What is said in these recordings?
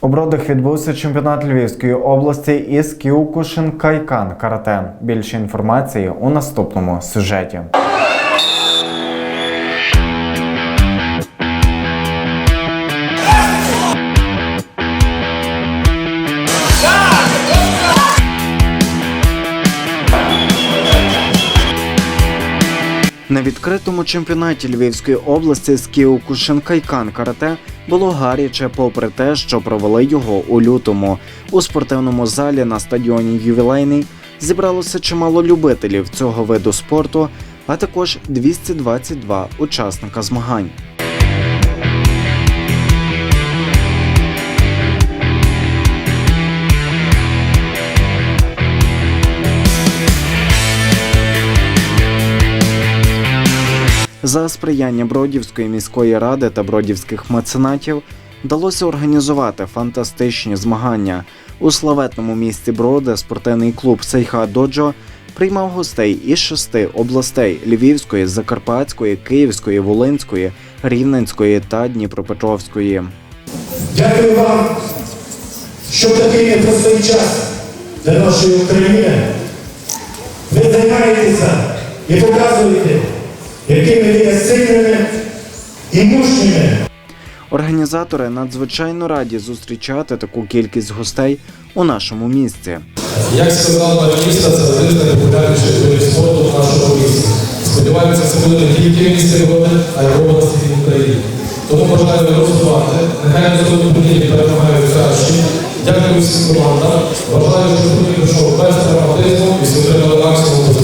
У Бродах відбувся чемпіонат Львівської області із Кіукушин Кайкан карате. Більше інформації у наступному сюжеті. На відкритому чемпіонаті Львівської області з Кіокушин Кайкан карате було гаряче, попри те, що провели його у лютому. У спортивному залі на стадіоні Ювілейний зібралося чимало любителів цього виду спорту, а також 222 учасника змагань. За сприяння Бродівської міської ради та бродівських меценатів вдалося організувати фантастичні змагання. У славетному місті Броди спортивний клуб Сейха Доджо приймав гостей із шести областей Львівської, Закарпатської, Київської, Волинської, Рівненської та Дніпропетровської. Дякую вам, що в такий непростий час для нашої України ви займаєтеся і показуєте, якими ви є сильними і мужніми. Організатори надзвичайно раді зустрічати таку кількість гостей у нашому місті. Як сказав пан міністр, це один з найпопулярніших видів спорту в нашому місті. Сподіваємося, це буде не тільки місті Львові, а й в області в Україні. Тому бажаю розвивати. Нехай на цьому події перемагають кращі. Дякую всім командам. Бажаю, щоб тут прийшов без травматизму і отримали максимум позитиву.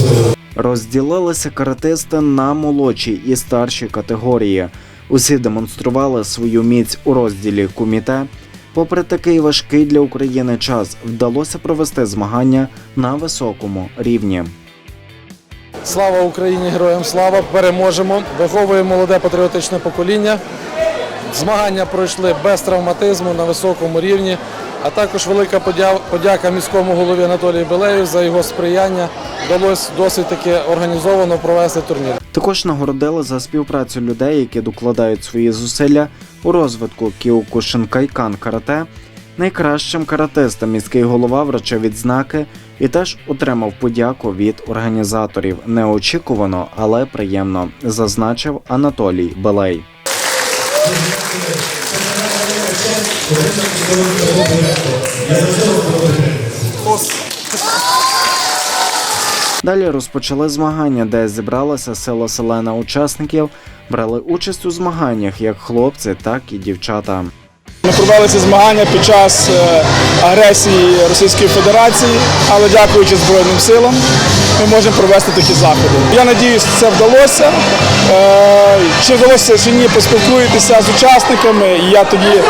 Розділилися каратисти на молодші і старші категорії. Усі демонстрували свою міць у розділі куміте. Попри такий важкий для України час, вдалося провести змагання на високому рівні. Слава Україні, героям слава! Переможемо! Виховуємо молоде патріотичне покоління. Змагання пройшли без травматизму на високому рівні. А також велика подя- подяка міському голові Анатолію Белею за його сприяння. Вдалося досить таки організовано провести турнір. Також нагородили за співпрацю людей, які докладають свої зусилля у розвитку Кіокушин Кайкан карате. Найкращим каратистам міський голова вручив відзнаки і теж отримав подяку від організаторів. Неочікувано, але приємно, зазначив Анатолій Белей. Далі розпочали змагання, де зібралася сила селена учасників. Брали участь у змаганнях як хлопці, так і дівчата. Ми провели ці змагання під час е, агресії Російської Федерації, але дякуючи Збройним силам, ми можемо провести такі заходи. Я сподіваюся, це вдалося. Е, Чи вдалося чи ні, поспілкуєтеся з учасниками, і я тоді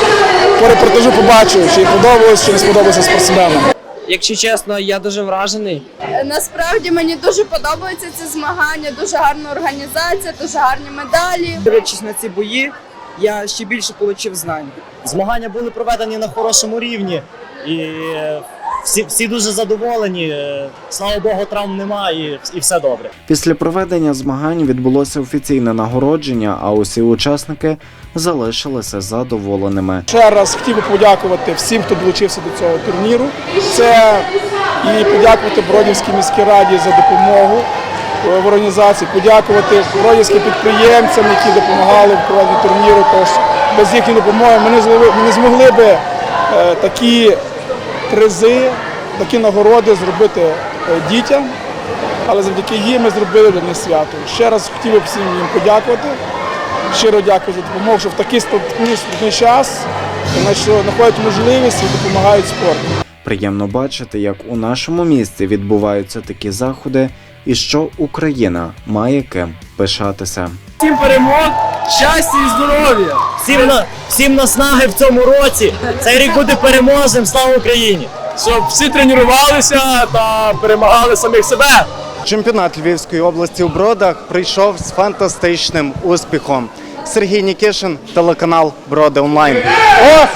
по репортажу побачу, чи їм подобалось, чи не сподобалося спортсменам. Якщо чесно, я дуже вражений. Насправді мені дуже подобається це змагання, дуже гарна організація, дуже гарні медалі. Дивлячись на ці бої, я ще більше отримав знань. Змагання були проведені на хорошому рівні, і е, всі, всі дуже задоволені. Е, Слава Богу, травм немає і, і все добре. Після проведення змагань відбулося офіційне нагородження, а усі учасники залишилися задоволеними. Ще раз хотів би подякувати всім, хто долучився до цього турніру. Це і подякувати Бродівській міській раді за допомогу в організації, подякувати бродівським підприємцям, які допомагали в проведенні турніру. Тож без їхньої допомоги ми не змогли, ми не змогли би е, такі призи, такі нагороди зробити е, дітям. Але завдяки їм ми зробили для них свято. Ще раз хотів би всім їм подякувати. Щиро дякую за допомогу, що в такий складний час знаходять можливість і допомагають спорту. Приємно бачити, як у нашому місті відбуваються такі заходи, і що Україна має ким пишатися. Всім перемог, щастя і здоров'я! Всім, на, всім наснаги в цьому році. Цей рік буде переможним. Слава Україні! Щоб всі тренувалися та перемагали самих себе. Чемпіонат Львівської області у Бродах прийшов з фантастичним успіхом. Сергій Нікішин, телеканал Броди Онлайн. Ох!